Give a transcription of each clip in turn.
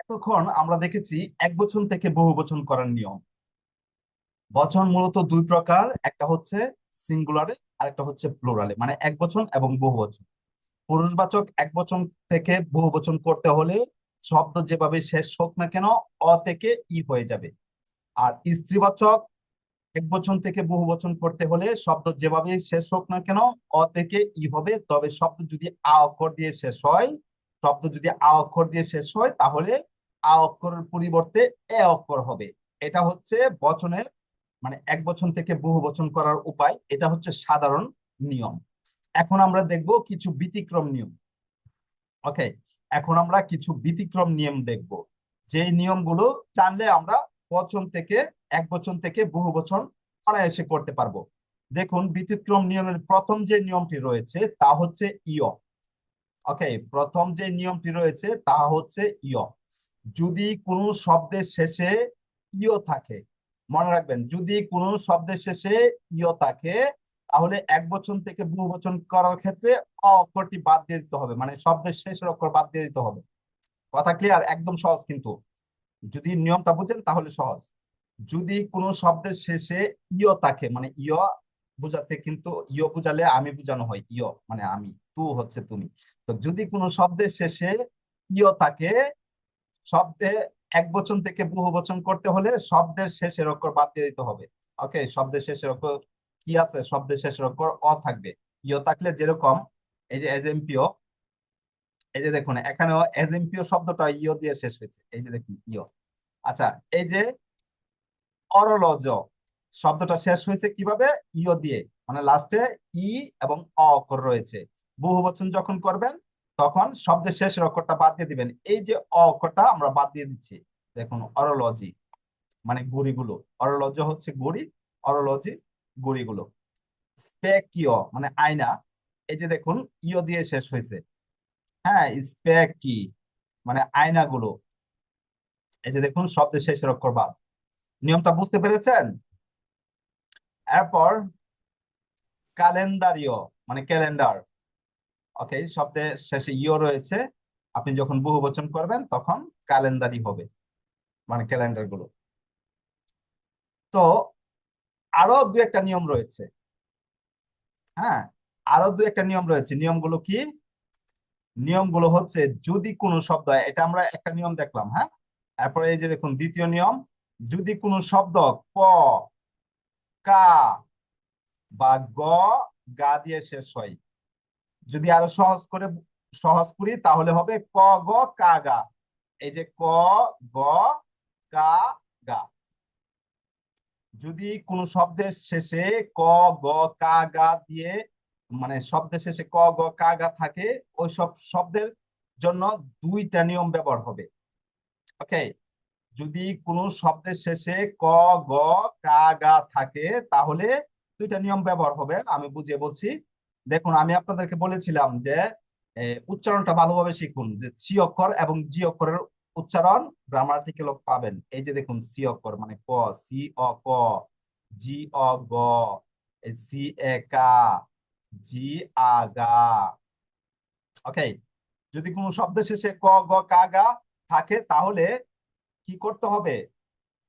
এতক্ষণ আমরা দেখেছি এক বচন থেকে বহু বচন করার নিয়ম। বচন মূলত দুই প্রকার, একটা হচ্ছে সিঙ্গুলারে আর একটা হচ্ছে প্লুরালে মানে এক বচন এবং বহু বচন। পুরুষবাচক এক বচন থেকে বহু বচন করতে হলে শব্দ যেভাবে শেষ হোক না কেন, অ থেকে ই হয়ে যাবে। আর স্ত্রীবাচক এক বচন থেকে বহু বচন করতে হলে শব্দ যেভাবে শেষ হোক না কেন, অ থেকে ই হবে। তবে শব্দ যদি আ অক্ষর দিয়ে শেষ হয়, শব্দ যদি আ অক্ষর দিয়ে শেষ হয়, তাহলে আ অক্ষরের পরিবর্তে এ অক্ষর হবে। এটা হচ্ছে বচনের মানে এক বচন থেকে বহু বচন করার উপায়। এটা হচ্ছে সাধারণ নিয়ম। এখন আমরা দেখব কিছু ব্যতিক্রম নিয়ম। ওকে এখন আমরা কিছু ব্যতিক্রম নিয়ম দেখব। যে নিয়মগুলো জানলে আমরা বচন থেকে, এক বচন থেকে বহু বচন অনায়াসে করতে পারব। দেখুন, ব্যতিক্রম নিয়মের প্রথম যে নিয়মটি রয়েছে, তা হচ্ছে ইয়। ওকে প্রথম যে নিয়মটি রয়েছে, তা হচ্ছে ইয়। যদি কোনো শব্দের শেষে ইয় থাকে, মনে রাখবেন, যদি কোনো শব্দের শেষে ইয় থাকে, তাহলে এক বচন থেকে বহু বচন করার ক্ষেত্রে অক্ষরটি বাদ দিয়ে দিতে হবে মানে শব্দের শেষের অক্ষর বাদ দিয়ে দিতে হবে। কথা ক্লিয়ার একদম সহজ কিন্তু। যদি নিয়মটা বুঝেন, তাহলে সহজ। যদি কোনো শব্দের শেষে ইয় থাকে মানে ইয় বুঝাতে কিন্তু, ইয় বুঝালে আমি বুঝানো হয়, ইয় মানে আমি, তু হচ্ছে তুমি। তো যদি কোনো শব্দের শেষে ইয় থাকে শব্দে এক বচন থেকে বহু বচন করতে হলে শব্দের শেষের অক্ষর বাদ দিয়ে দিতে হবে। ওকে শব্দের শেষের অক্ষর কি আছে? শব্দের শেষের অক্ষর অ থাকবে। ইয় থাকলে যেরকম, এই যে এজেম্পিও এই যে দেখুন, এখানেও এজেম্পিও শব্দটা ইয় দিয়ে শেষ হয়েছে। এই যে দেখুন ইয় আচ্ছা এই যে অরলজ, শব্দটা শেষ হয়েছে কীভাবে? ইয় দিয়ে। মানে লাস্টে ই এবং অ অক্ষর রয়েছে। বহু বচন যখন করবেন তখন শব্দের শেষের অক্ষরটা বাদ দিয়ে দিবেন। এই যে অক্ষরটা আমরা বাদ দিয়ে দিচ্ছি। দেখুন, অরোলজি মানে গুড়িগুলো। অরোলজ হচ্ছে গুড়ি, অরোলজি, গুড়িগুলো। স্পেকিও মানে আয়না। এই যে দেখুন ইও দিয়ে শেষ হয়েছে। হ্যাঁ স্পেকি মানে আয়নাগুলো। এই যে দেখুন, শব্দের শেষের অক্ষর বাদ। নিয়মটা বুঝতে পেরেছেন? এরপর ক্যালেন্ডারিও মানে ক্যালেন্ডার। ওকে শব্দের শেষে ইও রয়েছে। আপনি যখন বহু বচন করবেন, তখন ক্যালেন্ডারি হবে মানে ক্যালেন্ডারগুলো তো আরও দু একটা নিয়ম রয়েছে। হ্যাঁ আরও দু একটা নিয়ম রয়েছে। নিয়মগুলো কি? নিয়মগুলো হচ্ছে যদি কোনো শব্দ, এটা আমরা একটা নিয়ম দেখলাম হ্যাঁ? তারপরে এই যে দেখুন, দ্বিতীয় নিয়ম, যদি কোনো শব্দ ক, কা বা গ, গা দিয়ে শেষ হয়। যদি আরও সহজ করে, সহজ করি, তাহলে হবে ক, গ, কা, গা। এই যে ক, গ, কা, গা। যদি কোন শব্দের শেষে ক, গ, কা, গা দিয়ে মানে শব্দের শেষে ক, গ, কা, গা থাকে, ওই সব শব্দের জন্য দুইটা নিয়ম ব্যবহার হবে। ওকে? যদি কোনো শব্দের শেষে ক, গ, কা, গা থাকে, তাহলে দুইটা নিয়ম ব্যবহার হবে। আমি বুঝিয়ে বলছি। দেখুন, আমি আপনাদেরকে বলেছিলাম যে উচ্চারণটা ভালোভাবে শিখুন, যে সি অক্ষর এবং জি অক্ষরের উচ্চারণ গ্রামাটিক্যাল পাবেন। এই যে দেখুন সি অক্ষর মানে ক সি অ, ক জি অ, গ সি এ, কা জি আ, গা। ওকে যদি কোনো শব্দ শেষে ক, গ, কা, গা থাকে, তাহলে কি করতে হবে?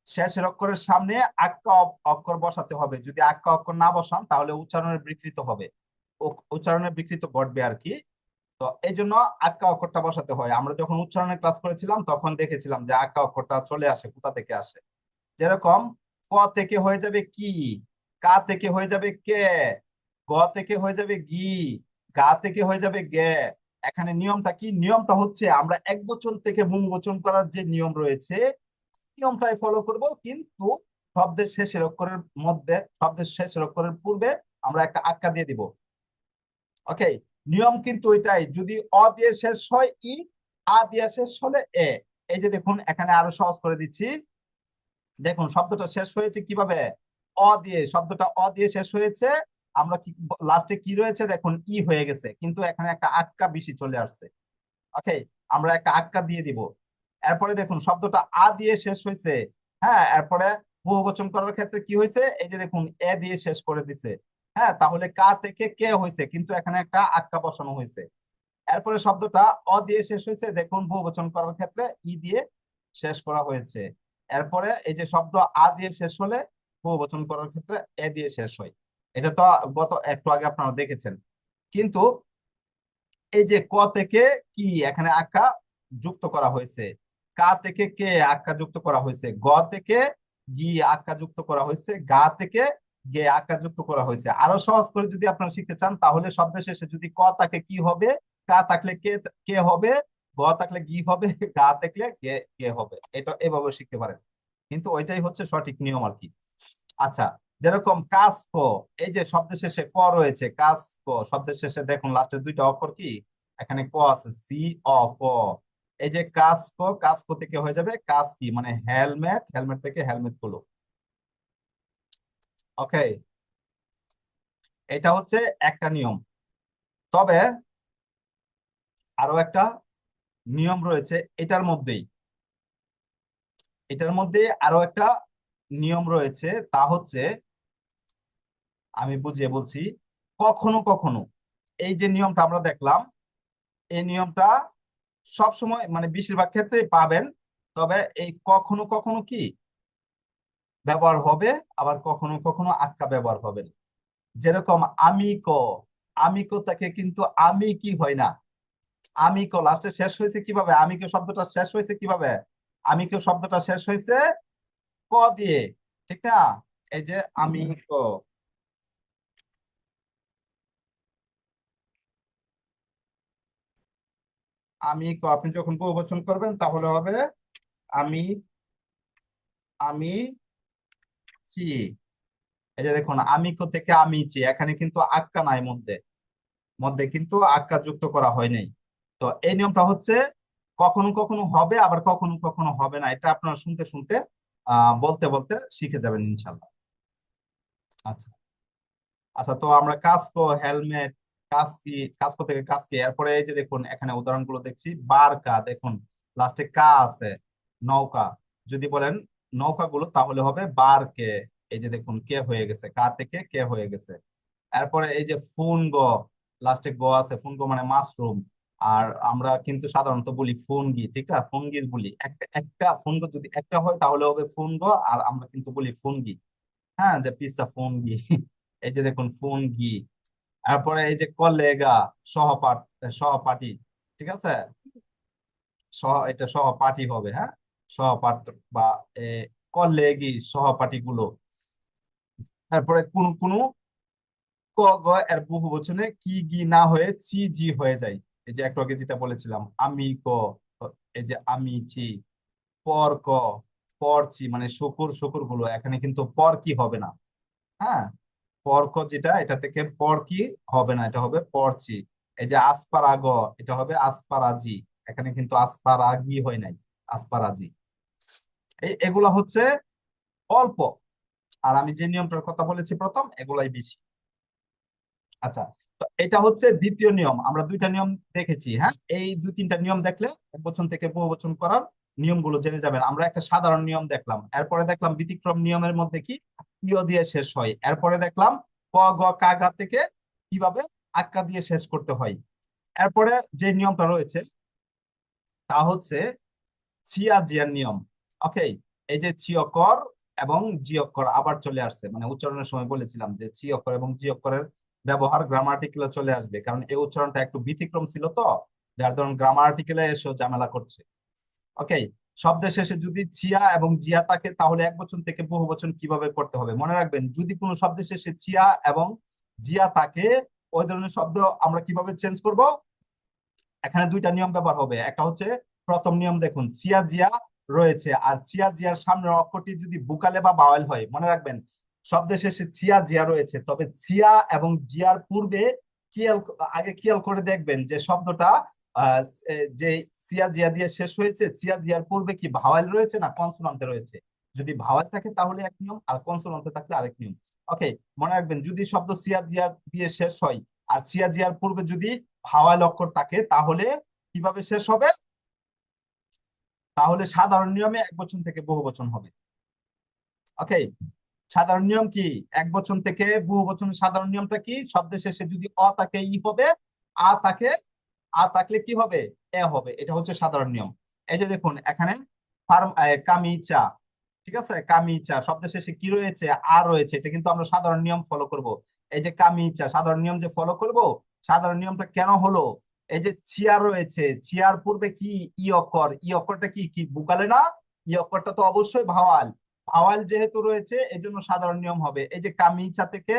শেষের অক্ষরের সামনে আক্কা অক্ষর বসাতে হবে। যদি আক্কা অক্ষর না বসান, তাহলে উচ্চারণের বিকৃত হবে। উচ্চারণের বিকৃত ঘটবে আর কি তো এই জন্য আক্কা অক্ষরটা বসাতে হয়। আমরা যখন উচ্চারণের ক্লাস করেছিলাম, তখন দেখেছিলাম যে আক্কা অক্ষরটা চলে আসে, কোথা থেকে আসে? যেরকম, ক থেকে হয়ে যাবে কি, কা থেকে হয়ে যাবে কে, গ থেকে হয়ে যাবে গি, গা থেকে হয়ে যাবে গে। এখানে নিয়মটা কি? নিয়মটা হচ্ছে আমরা এক বচন থেকে বহু বচন করার যে নিয়ম রয়েছে, নিয়মটাই ফলো করব। কিন্তু শব্দের শেষের অক্ষরের মধ্যে, শব্দের শেষের অক্ষরের পূর্বে আমরা একটা আক্কা দিয়ে দিব। ওকে নিয়ম কিন্তু এটাই যদি অ দিয়ে শেষ হয় ই, আ দিয়ে শেষ হলে এ। এই যে দেখুন, এখানে আরও সহজ করে দিচ্ছি। দেখুন, শব্দটা শেষ হয়েছে কীভাবে? অ দিয়ে, শব্দটা অ দিয়ে শেষ হয়েছে। আমরা কি, লাস্টে কি রয়েছে? দেখুন, ই হয়ে গেছে, কিন্তু এখানে একটা আটকা বেশি চলে আসছে। ওকে আমরা একটা আটকা দিয়ে দিব। এরপরে দেখুন, শব্দটা আ দিয়ে শেষ হয়েছে। হ্যাঁ এরপরে বহুবচন করার ক্ষেত্রে কি হয়েছে? এই যে দেখুন, এ দিয়ে শেষ করে দিছে। হ্যাঁ তাহলে কা থেকে কে হয়েছে কিন্তু এখানে একটা আক্কা বসানো হয়েছে এরপরে শব্দটা অ দিয়ে শেষ হয়েছে দেখুন বহুবচন করার ক্ষেত্রে ই দিয়ে শেষ করা হয়েছে। এরপরে এই যে শব্দ আ দিয়ে শেষ হলে বহুবচন করার ক্ষেত্রে এ দিয়ে শেষ হয়। এটা তো গত একটু আগে আপনারা দেখেছেন। কিন্তু এই যে ক থেকে কি এখানে আক্কা যুক্ত করা হয়েছে? কা থেকে কে আক্কা যুক্ত করা হয়েছে? গ থেকে গি আক্কা যুক্ত করা হয়েছে? গা থেকে গে আক্কা যুক্ত করা হয়েছে। আরও সহজ করে যদি আপনারা শিখতে চান, তাহলে শব্দের শেষে যদি ক থাকে কি হবে, কা থাকলে কে কে হবে, গ থাকলে গি হবে, গা থাকলে গে কে হবে। এটা এভাবে শিখতে পারেন। কিন্তু ওইটাই হচ্ছে সঠিক নিয়ম আর কি। আচ্ছা যেরকম কাজ ক, এই যে শব্দের শেষে ক রয়েছে, কাজ ক শব্দের শেষে দেখুন লাস্টের দুইটা অক্ষর কি? এখানে ক আছে, সি, অ, ক। এই যে কাজ ক কাজ ক থেকে হয়ে যাবে কাজ কি? মানে হেলমেট হেলমেট থেকে হেলমেটগুলো ওকে, এটা হচ্ছে একটা নিয়ম। তবে আরও একটা নিয়ম রয়েছে এটার মধ্যেই। এটার মধ্যে আরও একটা নিয়ম রয়েছে, তা হচ্ছে, আমি বুঝিয়ে বলছি, কখনো কখনো, এই যে নিয়মটা আমরা দেখলাম, এই নিয়মটা সব সময় মানে বেশিরভাগ ক্ষেত্রে পাবেন, তবে এই কখনো কখনো কি ব্যবহার হবে, আবার কখনো কখনো আটকা ব্যবহার হবে না। যেরকম আমি ক আমি ক তাকে কিন্তু আমি কি হয় না। আমি ক লাস্টে শেষ হয়েছে কীভাবে? আমি কে শব্দটা শেষ হয়েছে কীভাবে? আমি কে শব্দটা শেষ হয়েছে ক দিয়ে, ঠিক না? এই যে আমি ক আমি ক আপনি যখন বহুবচন করবেন, তাহলে হবে আমি আমি চি এই যে দেখুন, আমি ক থেকে আমি চি এখানে কিন্তু আক্কা নাই মধ্যে। মধ্যে কিন্তু আক্কা যুক্ত করা হয় নাই। তো এই নিয়মটা হচ্ছে কখনো কখনো হবে, আবার কখনো কখনো হবে না। এটা আপনারা শুনতে শুনতে বলতে বলতে শিখে যাবেন ইনশাল্লাহ আচ্ছা। আচ্ছা তো আমরা কাস্কো হেলমেট কাস্কি কাস্কো থেকে কাস্কি এরপরে এই যে দেখুন, এখানে উদাহরণগুলো দেখছি। বারকা, দেখুন, লাস্টে কা আছে, নৌকা। যদি বলেন নৌকাগুলো তাহলে হবে বার কে। এই যে দেখুন, কে হয়ে গেছে? কা? থেকে কে হয়ে গেছে? এরপরে এই যে ফুনগো লাস্টে গ আছে। ফুনগো মানে মাশরুম। আর আমরা কিন্তু সাধারণত বলি ফুনগি, ঠিক আছে ফুনগি বলি। একটা একটা ফুনগো যদি একটা হয়, তাহলে হবে ফুনগো। আর আমরা কিন্তু বলি ফুনগি। হ্যাঁ যে পিসা ফুনগি। এই যে দেখুন, ফুনগি। তারপরে এই যে কলেগা, সহপাঠ, সহপাঠী, ঠিক আছে? সহ, এটা সহপাঠী হবে হ্যাঁ? সহপাঠ বা কলেগি সহপাঠী গুলো তারপরে কোন কোন ক, গ, এর বহু বচনে কি, গি, না হয়ে চি, জি হয়ে যায়। এই যে একটু আগে যেটা বলেছিলাম, আমি, ক এই যে আমি, চি, পর, ক, পর, চি মানে শুকুর শুকুরগুলো এখানে কিন্তু পর, কি হবে না। হ্যাঁ? পরক যেটা, এটা থেকে পর, কি হবে না, এটা হবে পরচি এই যে আসপারাগ এটা হবে আসপারাজি এখানে কিন্তু আসপারাগি হয় নাই। আসপারাজি এগুলা হচ্ছে অল্প। আর আমি যে নিয়মটার কথা বলেছি প্রথম, এগুলাই বেশি। আচ্ছা তো এটা হচ্ছে দ্বিতীয় নিয়ম। আমরা দুইটা নিয়ম দেখেছি হ্যাঁ? এই দুই তিনটা নিয়ম দেখলে এক বছর থেকে বহু বচন করার নিয়মগুলো জেনে যাবেন। আমরা একটা সাধারণ নিয়ম দেখলাম। এরপরে দেখলাম ব্যতিক্রম নিয়মের মধ্যে কি? ইয় দিয়ে শেষ হয়। এরপরে দেখলাম ক, গ, কা, গা থেকে কীভাবে আক্কা দিয়ে শেষ করতে হয়। এরপরে যে নিয়মটা রয়েছে, তা হচ্ছে ছিয়া জিয়ার নিয়ম। ওকে এই যে চিয়কর এবং জিয়কর আবার চলে আসছে। মানে উচ্চারণের সময় বলেছিলাম যে চিয়কর এবং জিয়করের ব্যবহার গ্রামার গ্রামার্টিকেলে চলে আসবে। কারণ এই উচ্চারণটা একটু ব্যতিক্রম ছিল তো, যার ধরুন গ্রামার্টিকেলে এসে ঝামেলা করছে। ওকে শব্দের শেষে যদি চিয়া এবং জিয়া থাকে, তাহলে এক বচন থেকে বহু বচন কীভাবে করতে হবে? মনে রাখবেন, যদি কোনো শব্দের শেষে চিয়া এবং জিয়া থাকে, ওই ধরনের শব্দ আমরা কীভাবে চেঞ্জ করব? এখানে দুইটা নিয়ম ব্যবহার হবে। একটা হচ্ছে প্রথম নিয়ম দেখুন চিয়া জিয়া রয়েছে। আর চিয়া জিয়ার সামনের অক্ষরটি যদি বুকালে বা বাওয়াল হয়, মনে রাখবেন শব্দের শেষে চিয়া জিয়া রয়েছে। তবে চিয়া এবং জিয়ার পূর্বে খেয়াল আগে খেয়াল করে দেখবেন যে শব্দটা যে সিয়া জিয়া দিয়ে শেষ হয়েছে সিয়া জিয়ার পূর্বে কি ভাওয়াল রয়েছে না কনসোনান্টে রয়েছে? যদি ভাওয়াল থাকে তাহলে এক নিয়ম, আর কনসোনান্টে থাকলে আরেক নিয়ম। ওকে, মনে রাখবেন, যদি শব্দ সিয়া জিয়া দিয়ে শেষ হয়, আর সিয়া জিয়ার পূর্বে যদি ভাওয়াল অক্ষর থাকে, তাহলে কীভাবে শেষ হবে? তাহলে সাধারণ নিয়মে এক বচন থেকে বহু বচন হবে। ওকে সাধারণ নিয়ম কি? এক বচন থেকে বহু বচন। সাধারণ নিয়মটা কি? শব্দের শেষে যদি অ থাকে ই হবে, আ থাকে আ থাকলে কি হবে? এ হবে। এটা হচ্ছে সাধারণ নিয়ম। এই যে দেখুন, এখানে ফার্ম কামিচা। ঠিক আছে? কামি কামিচা। শব্দের শেষে কি রয়েছে? আর রয়েছে। এটা কিন্তু আমরা সাধারণ নিয়ম ফলো করব। এই যে কামি কামিচা, সাধারণ নিয়ম যে ফলো করব, সাধারণ নিয়মটা কেন হলো? এই যে চিয়ার রয়েছে, চিয়ার পূর্বে কি ই অক্ষর? ই অক্ষরটা কি? কি বুকালে না? ই অক্ষরটা তো অবশ্যই ভাওয়াল। ভাওয়াল যেহেতু রয়েছে এই জন্য সাধারণ নিয়ম হবে। এই যে কামিচা থেকে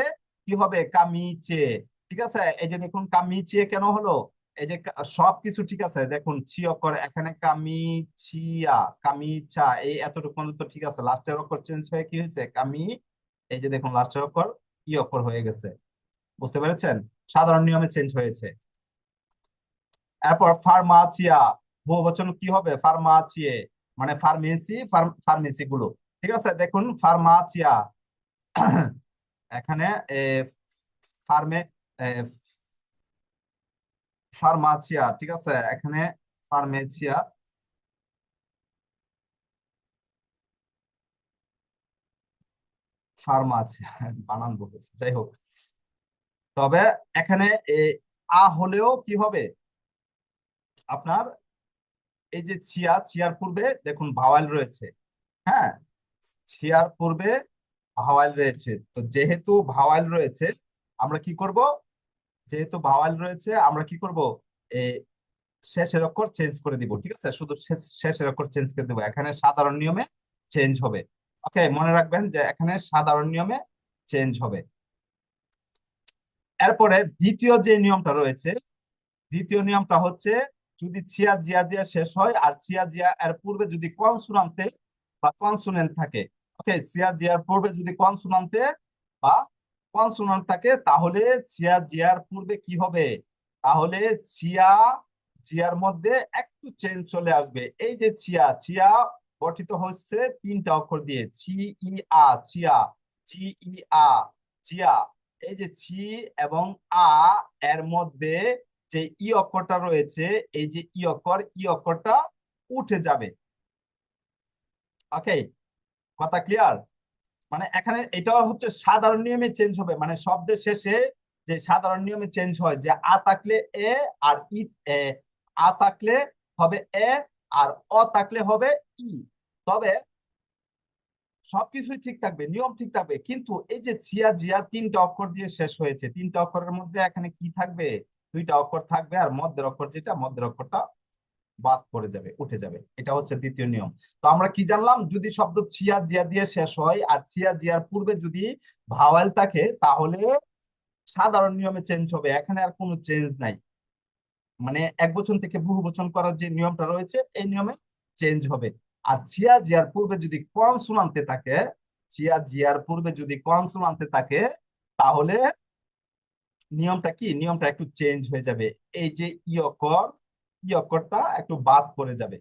কি হবে? কামিচে। ঠিক আছে? এই যে দেখুন, কামিচে কেন হলো? এই যে সবকিছু ঠিক আছে? দেখুন ছি অক্ষর, এখানে কামিচিয়া, কামিচা, এই এতটুকু পর্যন্ত ঠিক আছে। লাস্টের অক্ষর চেঞ্জ হয়ে কি হয়েছে? কামি, এই যে দেখুন, লাস্টের অক্ষর ই অক্ষর হয়ে গেছে। বুঝতে পেরেছেন? সাধারণ নিয়মে চেঞ্জ হয়েছে। এরপর ফার্মাচিয়া বহুবচন কি হবে? ফার্মাচিয়ে মানে ফার্মেসি ফার্মেসি গুলো। ঠিক আছে? দেখুন ফার্মাচিয়া এখানে ফার্মে ফার্মাচিয়া ঠিক আছে? এখানে ফার্মেচিয়া ফার্মাচিয়া বানান বলেছে, যাই হোক। তবে এখানে আ হলেও কি হবে? আপনার এই যে চিয়া, চিয়ার পূর্বে দেখুন ভাওয়াল রয়েছে। হ্যাঁ চিয়ার পূর্বে ভাওয়াল রয়েছে। তো যেহেতু ভাওয়াল রয়েছে, আমরা কি করব? যেহেতু ভাওয়াল রয়েছে, আমরা কি করব? শেষের অক্ষর চেঞ্জ করে দিব, ঠিক আছে? শুধু শেষ- শেষের অক্ষর চেঞ্জ করে দিব। এখানে সাধারণ নিয়মে চেঞ্জ হবে। ওকে, মনে রাখবেন যে এখানে সাধারণ নিয়মে চেঞ্জ হবে। এরপরে দ্বিতীয় যে নিয়মটা রয়েছে, দ্বিতীয় নিয়মটা হচ্ছে যদি ছিয়া জিয়া দিয়ে শেষ হয়, আর ছিয়া জিয়া এর পূর্বে যদি কনসোনান্তে বা কনসোনেন্ট থাকে ওকে ছিয়া জিয়ার পূর্বে যদি কনসোনান্তে বা কনসোনান্ট থাকে, তাহলে ছিয়া জিয়ার পূর্বে কি হবে? তাহলে ছিয়া জিয়ার মধ্যে একটু চেঞ্জ চলে আসবে। এই যে ছিয়া ছিয়া গঠিত হচ্ছে তিনটা অক্ষর দিয়ে ছি ই আ চিয়া ছি ই আ চিয়া। এই যে ছি এবং আ এর মধ্যে যে ই অক্ষরটা রয়েছে এই যে ই অক্ষর ই অক্ষরটা উঠে যাবে। ওকে কথা ক্লিয়ার মানে এখানে এটা হচ্ছে সাধারণ নিয়মে চেঞ্জ হবে। মানে শব্দের শেষে যে সাধারণ নিয়মে চেঞ্জ হয় যে আ থাকলে এ আর ই এ, আ থাকলে হবে এ আর অ থাকলে হবে ই। তবে সবকিছুই ঠিক থাকবে নিয়ম ঠিক থাকবে। কিন্তু এই যে ছিয়া জিয়া তিনটা অক্ষর দিয়ে শেষ হয়েছে তিনটা অক্ষরের মধ্যে এখানে কি থাকবে? দুইটা অক্ষর থাকবে আর মধ্যের অক্ষর যেটা, মধ্যের অক্ষরটা বাদ পড়ে যাবে, উঠে যাবে। এটা হচ্ছে দ্বিতীয় নিয়ম। তো আমরা কি জানলাম? যদি শব্দ চিয়া জিয়া দিয়ে শেষ হয় আর চিয়া জিয়ার পূর্বে যদি ভাওয়াল থাকে, তাহলে সাধারণ নিয়মে চেঞ্জ হবে। এখানে আর কোনো চেঞ্জ নাই। মানে এক বছর থেকে বহু বচন করার যে নিয়মটা রয়েছে, এই নিয়মে চেঞ্জ হবে। আর চিয়া জিয়ার পূর্বে যদি কনসোনান্তে থাকে চিয়া জিয়ার পূর্বে যদি কনসোনান্তে থাকে, তাহলে নিয়মটা কি? নিয়মটা একটু চেঞ্জ হয়ে যাবে। এই যে ই অক্ষর, ই অক্ষরটা একটু বাদ পড়ে যাবে।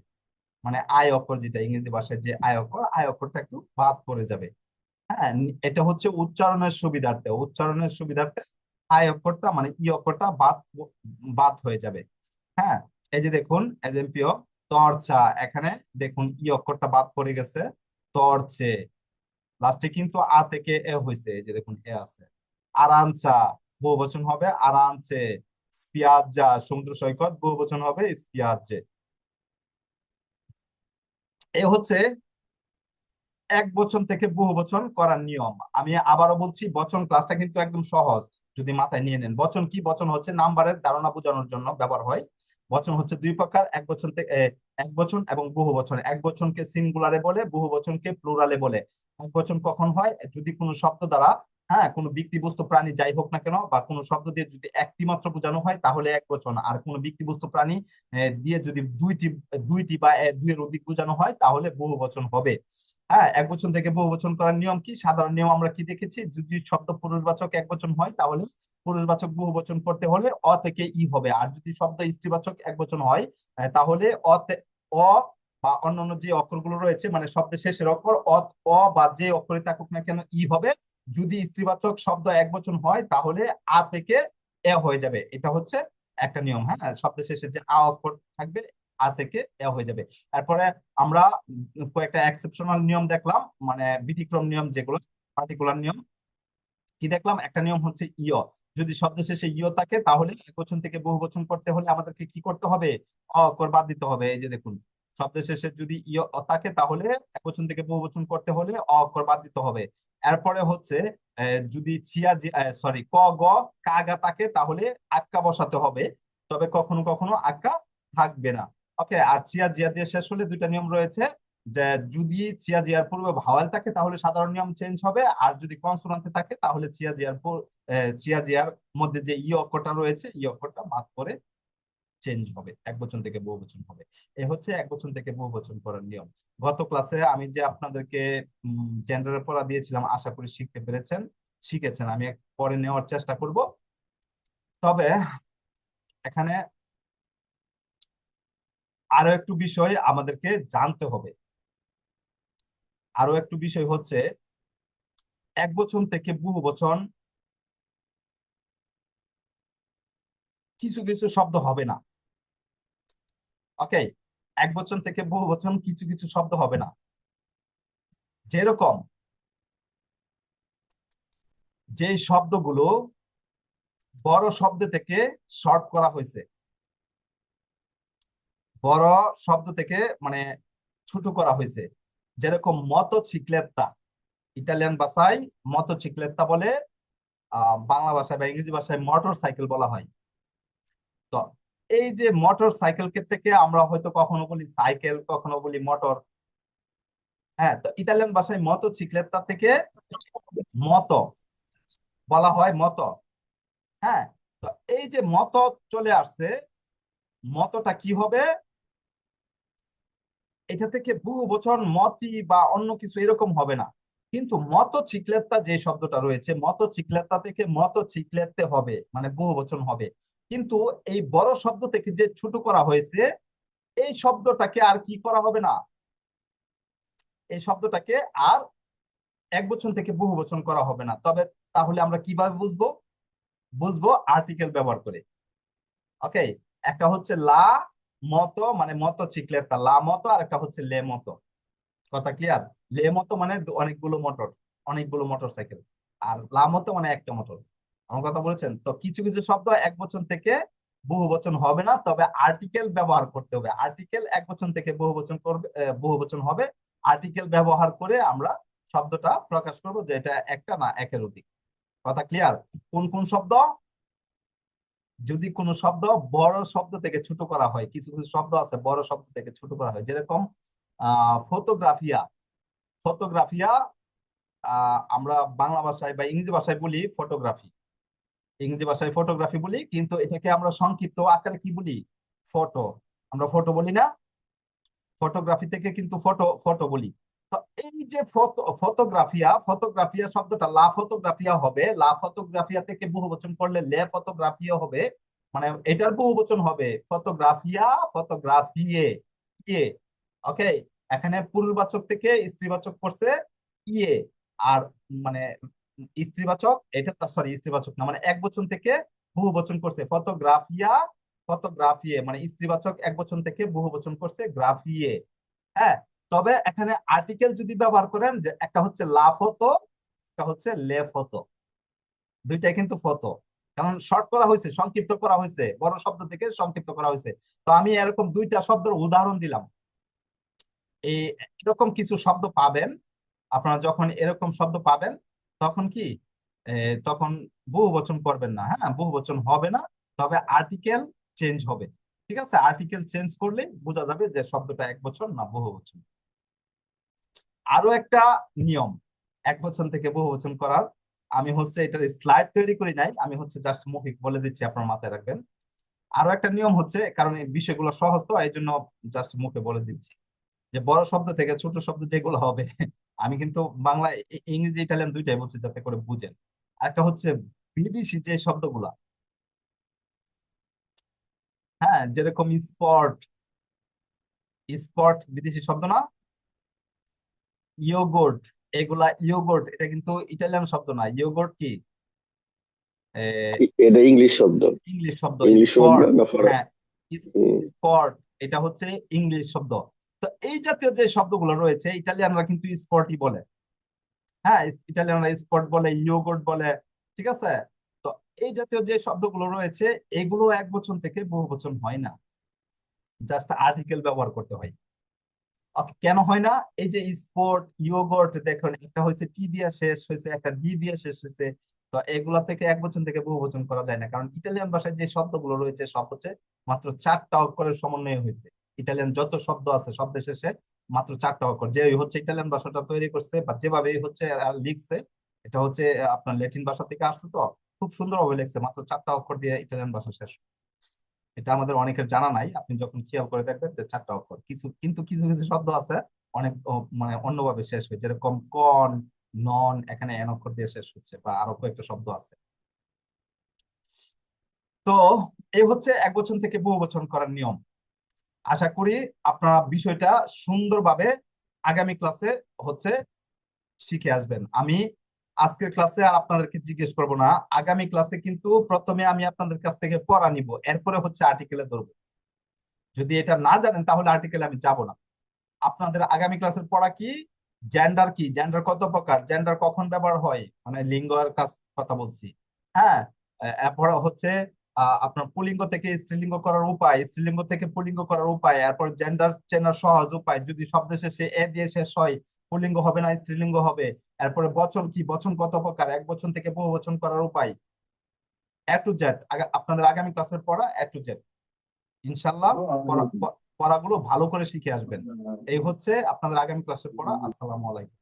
মানে আয় অক্ষর যেটা, ইংরেজি ভাষায় যে আয় অক্ষর আয় অক্ষরটা একটু বাদ পড়ে যাবে। হ্যাঁ এটা হচ্ছে উচ্চারণের সুবিধার্থে। উচ্চারণের সুবিধার্থে আয় অক্ষরটা মানে ই অক্ষরটা বাদ বাদ হয়ে যাবে। হ্যাঁ এই যে দেখুন এজেম্পিও তরচা এখানে দেখুন ই অক্ষরটা বাদ পড়ে গেছে। তরচে লাস্টে কিন্তু আ থেকে এ হয়েছে এই যে দেখুন, এ আছে। আরামচা বহুবচন হবে আরামচে। স্পিয়াজা সমুদ্র সৈকত, বহুবচন হবে স্পিয়াজে এ হচ্ছে এক বচন থেকে বহু বচন করার নিয়ম। আমি আবারও বলছি, বচন ক্লাসটা কিন্তু একদম সহজ, যদি মাথায় নিয়ে নেন। বচন কি? বচন হচ্ছে নাম্বারের ধারণা বোঝানোর জন্য ব্যবহার হয়। বচন হচ্ছে দুই প্রকার, এক বচন থেকে এক বচন এবং বহু বচন এক বচনকে সিঙ্গুলারে বলে বহু বচনকে প্লুরালে বলে। এক বচন কখন হয়? যদি কোনো শব্দ দ্বারা হ্যাঁ কোনো ব্যক্তি বস্তু প্রাণী যাই হোক না কেন বা কোনো শব্দ দিয়ে যদি একটি মাত্র বোঝানো হয়, তাহলে এক বচন। আর কোনো ব্যক্তি বস্তু প্রাণী দিয়ে যদি দুইটি দুইটি বা দুইয়ের অধিক বোঝানো হয়, তাহলে বহু বচন হবে। হ্যাঁ এক বচন থেকে বহু বচন করার নিয়ম কি? সাধারণ নিয়ম আমরা কি দেখেছি? যদি শব্দ পুরুষবাচক এক বচন হয়, তাহলে পুরুষবাচক বহু বচন করতে হলে অ থেকে ই হবে। আর যদি শব্দ স্ত্রীবাচক এক বচন হয় তাহলে অ অ বা অন্যান্য যে অক্ষরগুলো রয়েছে মানে শব্দের শেষের অক্ষর অ বা যে অক্ষরে থাকুক না কেন, ই হবে। যদি স্ত্রীবাচক শব্দ এক বচন হয়, তাহলে আ থেকে এ হয়ে যাবে। এটা হচ্ছে একটা নিয়ম হ্যাঁ? শব্দের শেষে যে আ অক্ষর থাকবে, আ থেকে এ হয়ে যাবে। তারপরে আমরা কয়েকটা এক্সেপশনাল নিয়ম দেখলাম মানে ব্যতিক্রম নিয়ম যেগুলো পার্টিকুলার নিয়ম। কি দেখলাম? একটা নিয়ম হচ্ছে ইয়। যদি শব্দ শেষে ইয় থাকে, তাহলে একবচন থেকে বহু বচন করতে হলে আমাদেরকে কি করতে হবে? অ অক্ষর বাদ দিতে হবে। এই যে দেখুন শব্দের শেষে যদি ইয় থাকে, তাহলে একবচন থেকে বহুবচন করতে হলে অ অক্ষর বাদ দিতে হবে। এরপরে হচ্ছে যদি ছিয়া সরি ক, গ কাগা থাকে তাহলে আক্কা বসাতে হবে। তবে কখনো কখনো আক্কা থাকবে না। ওকে, আর চিয়া, জিয়া দিয়ে শেষ হলে দুইটা নিয়ম রয়েছে। যে, যদি চিয়া, জিয়ার পূর্বে ভাওয়াল থাকে, তাহলে সাধারণ নিয়ম চেঞ্জ হবে। আর যদি কনসোনান্টে থাকে, তাহলে চিয়া, জিয়ার চিয়া, জিয়ার মধ্যে যে ই অক্ষরটা রয়েছে, ই অক্ষরটা বাদ করে চেঞ্জ হবে, এক বচন থেকে বহু বচন হবে। এ হচ্ছে এক বচন থেকে বহু বচন করার নিয়ম। গত ক্লাসে আমি যে আপনাদেরকে জেন্ডারের পড়া দিয়েছিলাম, আশা করি শিখতে পেরেছেন, শিখেছেন। আমি পরে নেওয়ার চেষ্টা করব। তবে এখানে আরও একটু বিষয় আমাদেরকে জানতে হবে। আরও একটু বিষয় হচ্ছে, এক বচন থেকে বহু বচন কিছু কিছু শব্দ হবে না। ওকে এক বচন থেকে বহু বচন কিছু কিছু শব্দ হবে না। যেরকম যে শব্দগুলো বড় শব্দ থেকে শর্ট করা হয়েছে। বড় শব্দ থেকে মানে ছোট করা হয়েছে। যেরকম মত চিকলেত্তা ইতালিয়ান ভাষায় মত চিকলেত্তা বলে, আহ, বাংলা ভাষায় বা ইংরেজি ভাষায় মোটর সাইকেল বলা হয়। তো এই যে মোটর সাইকেল থেকে আমরা হয়তো কখনো বলি সাইকেল কখনো বলি মোটর হ্যাঁ তো ইতালিয়ান ভাষায় মতো চিকলেত্তা থেকে মতো বলা হয় মতো। হ্যাঁ তো এই যে মতো চলে আসছে, মতটা কি হবে? এটা থেকে বহু বচন মতি বা অন্য কিছু এরকম হবে না। কিন্তু মত চিকলেত্তা যে শব্দটা রয়েছে, মত চিকলেত্তা থেকে মত চিকলেত্তে হবে মানে বহু বচন হবে। কিন্তু এই বড় শব্দ থেকে যে ছোট করা হয়েছে, এই শব্দটাকে আর কি করা হবে না? এই শব্দটাকে আর এক বচন থেকে বহু বচন করা হবে না। তবে তাহলে আমরা কীভাবে বুঝব? বুঝব আর্টিকেল ব্যবহার করে। ওকে একটা হচ্ছে লা মতো মানে মতো চিকলেতা লা মতো, আর একটা হচ্ছে লে মতো। কথা ক্লিয়ার লে মতো মানে অনেকগুলো মোটর অনেকগুলো মোটর সাইকেল আর লা মতো মানে একটা মোটর আমার কথা বলেছেন? তো কিছু কিছু শব্দ এক বচন থেকে বহু বচন হবে না, তবে আর্টিকেল ব্যবহার করতে হবে। আর্টিকেল এক বচন থেকে বহু বচন করবে বহু বচন হবে। আর্টিকেল ব্যবহার করে আমরা শব্দটা প্রকাশ করব যে এটা একটা না একের অধিক। কথা ক্লিয়ার কোন কোন শব্দ? যদি কোনো শব্দ বড় শব্দ থেকে ছোট করা হয়, কিছু কিছু শব্দ আছে বড় শব্দ থেকে ছোট করা হয়, যেরকম ফটোগ্রাফিয়া ফটোগ্রাফিয়া আমরা বাংলা ভাষায় বা ইংরেজি ভাষায় বলি ফটোগ্রাফি ইংরেজি ভাষায় ফটোগ্রাফি বলি, কিন্তু এটাকে আমরা সংক্ষিপ্ত আকারে কি বলি? ফটো আমরা ফটো বলি না ফটোগ্রাফি থেকে কিন্তু ফটো ফটো বলি। তো এই যে ফটো ফটোগ্রাফিয়া ফটোগ্রাফিয়া শব্দটা লা ফটোগ্রাফিয়া হবে, লা ফটোগ্রাফিয়া থেকে বহুবচন করলে লে ফটোগ্রাফিয়া হবে মানে এটার বহুবচন হবে। ফটোগ্রাফিয়া ফটোগ্রাফিয়ে ইয়ে ওকে? এখানে পুরুষবাচক থেকে স্ত্রীবাচক করছে ইয়ে আর মানে স্ত্রীবাচক, এটা সরি স্ত্রীবাচক না মানে এক বচন থেকে বহু বচন করছে। ফটোগ্রাফিয়া, ফটোগ্রাফিয়ে মানে স্ত্রীবাচক এক বচন থেকে বহু বচন করছে, গ্রাফিয়ে। হ্যাঁ তবে এখানে আর্টিকেল যদি ব্যবহার করেন যে একটা হচ্ছে লা ফটো, একটা হচ্ছে লে ফটো। দুইটাই কিন্তু ফটো। কারণ শর্ট করা হয়েছে, সংক্ষিপ্ত করা হয়েছে, বড় শব্দ থেকে সংক্ষিপ্ত করা হয়েছে। তো আমি এরকম দুইটা শব্দের উদাহরণ দিলাম। এই এরকম কিছু শব্দ পাবেন। আপনারা যখন এরকম শব্দ পাবেন তখন কি? তখন বহু বচন করবেন না হ্যাঁ? বহু বচন হবে না, তবে আর্টিকেল চেঞ্জ হবে। ঠিক আছে? আর্টিকেল চেঞ্জ করলে বোঝা যাবে যে শব্দটা এক বছর না বহু বচন। আরও একটা নিয়ম, এক বছর থেকে বহু বচন করার। আমি হচ্ছে এটার স্লাইড তৈরি করি নাই, আমি হচ্ছে জাস্ট মৌখিক বলে দিচ্ছি, আপনার মাথায় রাখবেন। আরও একটা নিয়ম হচ্ছে, কারণ এই বিষয়গুলো সহজ তো এই জন্য জাস্ট মুখে বলে দিচ্ছি। যে বড় শব্দ থেকে ছোট শব্দ যেগুলো হবে আমি কিন্তু বাংলা ইংরেজি ইটালিয়ান দুইটাই বলছি যাতে করে বুঝেন। একটা হচ্ছে বিদেশি যে শব্দগুলা হ্যাঁ যেরকম স্পট স্পট বিদেশি শব্দ না ইয়োগোর্ট এগুলা ইয়োগোর্ট এটা কিন্তু ইটালিয়ান শব্দ না ইয়োগোর্ট কি? এটা ইংলিশ শব্দ। ইংলিশ শব্দ ইংলিশ শব্দ স্পট হ্যাঁ স্পট এটা হচ্ছে ইংলিশ শব্দ। এই জাতীয় যে শব্দগুলো রয়েছে ইটালিয়ানরা কিন্তু স্পটই বলে। হ্যাঁ ইটালিয়ানরা স্পট বলে ইয়োগোর্ট বলে, ঠিক আছে? তো এই জাতীয় যে শব্দগুলো রয়েছে, এগুলো এক বচন থেকে বহু বচন হয় না। জাস্ট আর্টিকেল ব্যবহার করতে হয়। কেন হয় না? এই যে স্পোর্ট ইয়োগর্ট দেখুন, একটা হয়েছে টি দিয়ে শেষ, হয়েছে একটা ডি দিয়ে শেষ হয়েছে। তো এগুলা থেকে এক বচন থেকে বহু বচন করা যায় না। কারণ ইটালিয়ান ভাষায় যে শব্দগুলো রয়েছে, সব হচ্ছে মাত্র চারটা অক্ষরের সমন্বয়ে হয়েছে। ইটালিয়ান যত শব্দ আছে শব্দের শেষে মাত্র চারটা অক্ষর। যে হচ্ছে ইটালিয়ান ভাষাটা তৈরি করছে বা যেভাবে হচ্ছে লিখছে, এটা হচ্ছে আপনার ল্যাটিন ভাষা থেকে আসছে তো, খুব সুন্দরভাবে লিখছে, মাত্র চারটা অক্ষর দিয়ে ইটালিয়ান ভাষা শেষ। এটা আমাদের অনেকের জানা নাই, আপনি যখন খেয়াল করে দেখবেন যে চারটা অক্ষর। কিছু, কিন্তু কিছু কিছু শব্দ আছে অনেক মানে অন্যভাবে শেষ হয়েছে যেরকম কন, নন, এখানে এন অক্ষর দিয়ে শেষ হচ্ছে বা আরও কয়েকটা শব্দ আছে। তো এই হচ্ছে এক বচন থেকে বহু বচন করার নিয়ম। আশা করি আপনারা বিষয়টা সুন্দরভাবে আগামী ক্লাসে হচ্ছে শিখে আসবেন। আমি আজকের ক্লাসে আর আপনাদেরকে জিজ্ঞেস করব না। আগামী ক্লাসে কিন্তু প্রথমে আমি আপনাদের কাছ থেকে পড়া নিব, এরপরে হচ্ছে আর্টিকেলে ধরবো। যদি এটা না জানেন, তাহলে আর্টিকেলে আমি যাব না। আপনাদের আগামী ক্লাসের পড়া কি? জেন্ডার কি? জেন্ডার কত প্রকার? জেন্ডার কখন ব্যবহার হয়? মানে লিঙ্গের কথা বলছি। হ্যাঁ হচ্ছে আপনার পুলিঙ্গ থেকে স্ত্রীলিঙ্গ করার উপায় স্ত্রীলিঙ্গ থেকে পুলিঙ্গ করার উপায় এরপর জেন্ডার চেনার সহজ উপায় যদি শব্দ শেষে এ দিয়ে শেষ হয় পুলিঙ্গ হবে না স্ত্রীলিঙ্গ হবে এরপরে বচন কি? বচন কত প্রকার? এক বচন থেকে বহু বচন করার উপায়? এ টু জেড আপনাদের আগামী ক্লাসের পড়া এ টু জেড ইনশাল্লাহ পড়াগুলো ভালো করে শিখে আসবেন। এই হচ্ছে আপনাদের আগামী ক্লাসের পড়া। আসসালামু আলাইকুম।